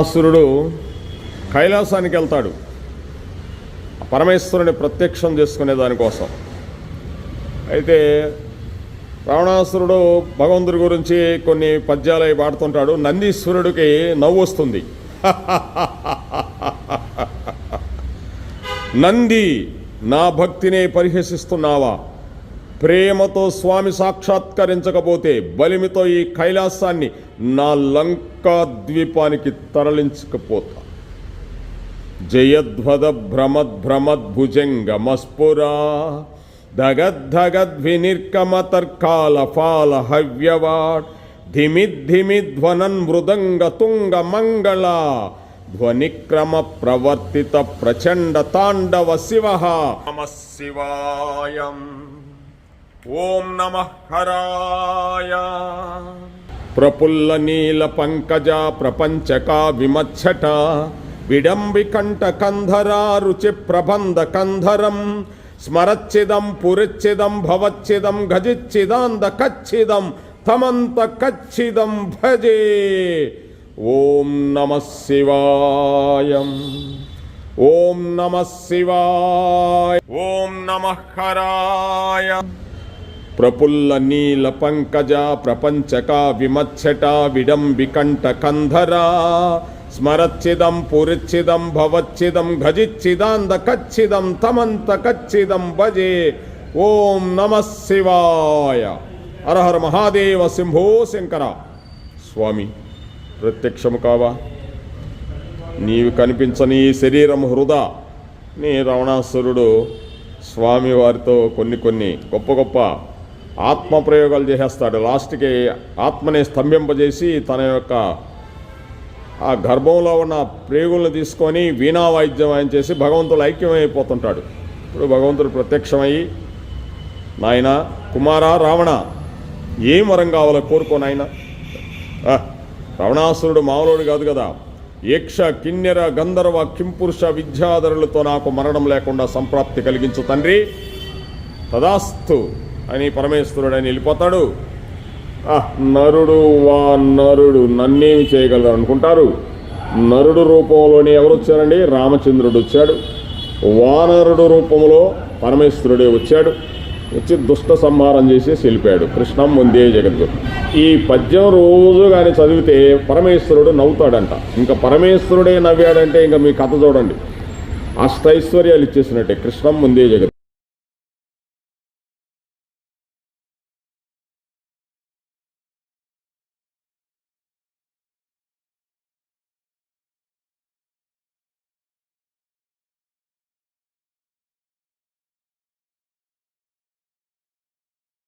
సురుడు కైలాసానికి వెళ్తాడు. పరమేశ్వరుని ప్రత్యక్షం చేసుకునే దానికోసం అయితే రావణాసురుడు భగవంతుడి గురించి కొన్ని పద్యాలు అవి పాడుతుంటాడు. నందీశ్వరుడికి నవ్వు వస్తుంది. నంది నా భక్తినే పరిహసిస్తున్నావా? ప్రేమతో స్వామి సాక్షాత్కరించకపోతే బలిమితో ఈ కైలాసాన్ని నా లంకా ద్వీపానికి తరలించకపోతా. జయధ్వద భ్రమద్భ్రమద్భుజంగమస్ఫురా ధగద్ధగద్వినిర్కమ తర్కాల ఫాల హవ్యవాడ్. ధిమిద్ధిమిధ్వనన్ మృదంగ తుంగ మంగళ. ధ్వనిక్రమ ప్రవర్తిత ప్రచండ తాండవ శివ. నమ శివాయం. ఓం నమ హరాయ. ప్రపుల్ల నీల పంకజ ప్రపంచకా విమచ్చట. విడంబి కంఠ కంధరా రుచి ప్రబంధ కంధరం. స్మరచ్చిదం పురిచ్చిదం భవచ్చిదం గజిచ్చిదాంద కచ్చిదం తమంత కచ్చిదం భజే. ఓం నమ శివాయం. ఓం నమ శివాయ. ఓం నమ హరాయ. ప్రపుల్ల నీల పంకజ ప్రపంచక విమచ్చట విడంబికంఠ కంధరా. స్మరచ్చిదం పురిచ్చిదం భవచ్చిదం గజిచ్చిదాంద కచ్చిదం తమంత కచ్చిదం భజే. ఓం నమ శివాయ. అరహర మహాదేవ శంభో శంకర. స్వామి ప్రత్యక్షము కావా? నీవు కనిపించని శరీరం హృదా? నీ రావణాసురుడు స్వామి వారితో కొన్ని కొన్ని గొప్ప గొప్ప ఆత్మ ప్రయోగాలు చేసేస్తాడు. లాస్ట్కి ఆత్మని స్తంభింపజేసి తన యొక్క ఆ గర్భంలో ఉన్న ప్రేగులను తీసుకొని వీణా వాయిద్యం ఆయన చేసి భగవంతుడు ఐక్యమైపోతుంటాడు. ఇప్పుడు భగవంతుడు ప్రత్యక్షమయ్యి నాయన కుమార రావణ ఏం వరం కావాలో కోరుకో నాయన. రావణాసురుడు మామూలుడు కాదు కదా. యక్ష కిన్నెర గంధర్వ కింపురుష విద్యాధరులతో నాకు మరణం లేకుండా సంప్రాప్తి కలిగించు తండ్రి. తదాస్తు. అని పరమేశ్వరుడు అని వెళ్ళిపోతాడు. ఆ, నరుడు వా నరుడు నన్నేమి చేయగలరు అనుకుంటారు. నరుడు రూపంలోనే ఎవరు వచ్చారండి? రామచంద్రుడు వచ్చాడు. వానరుడు రూపంలో పరమేశ్వరుడే వచ్చాడు. వచ్చి దుష్ట సంహారం చేసేసి వెళ్ళిపోయాడు. కృష్ణం ముందే జగద్గు ఈ పద్యం రోజు కానీ చదివితే పరమేశ్వరుడు నవ్వుతాడంట. ఇంకా పరమేశ్వరుడే నవ్వాడంటే ఇంకా మీ కథ చూడండి. అష్టైశ్వర్యాలు ఇచ్చేసినట్టే. కృష్ణం ముందే జగత్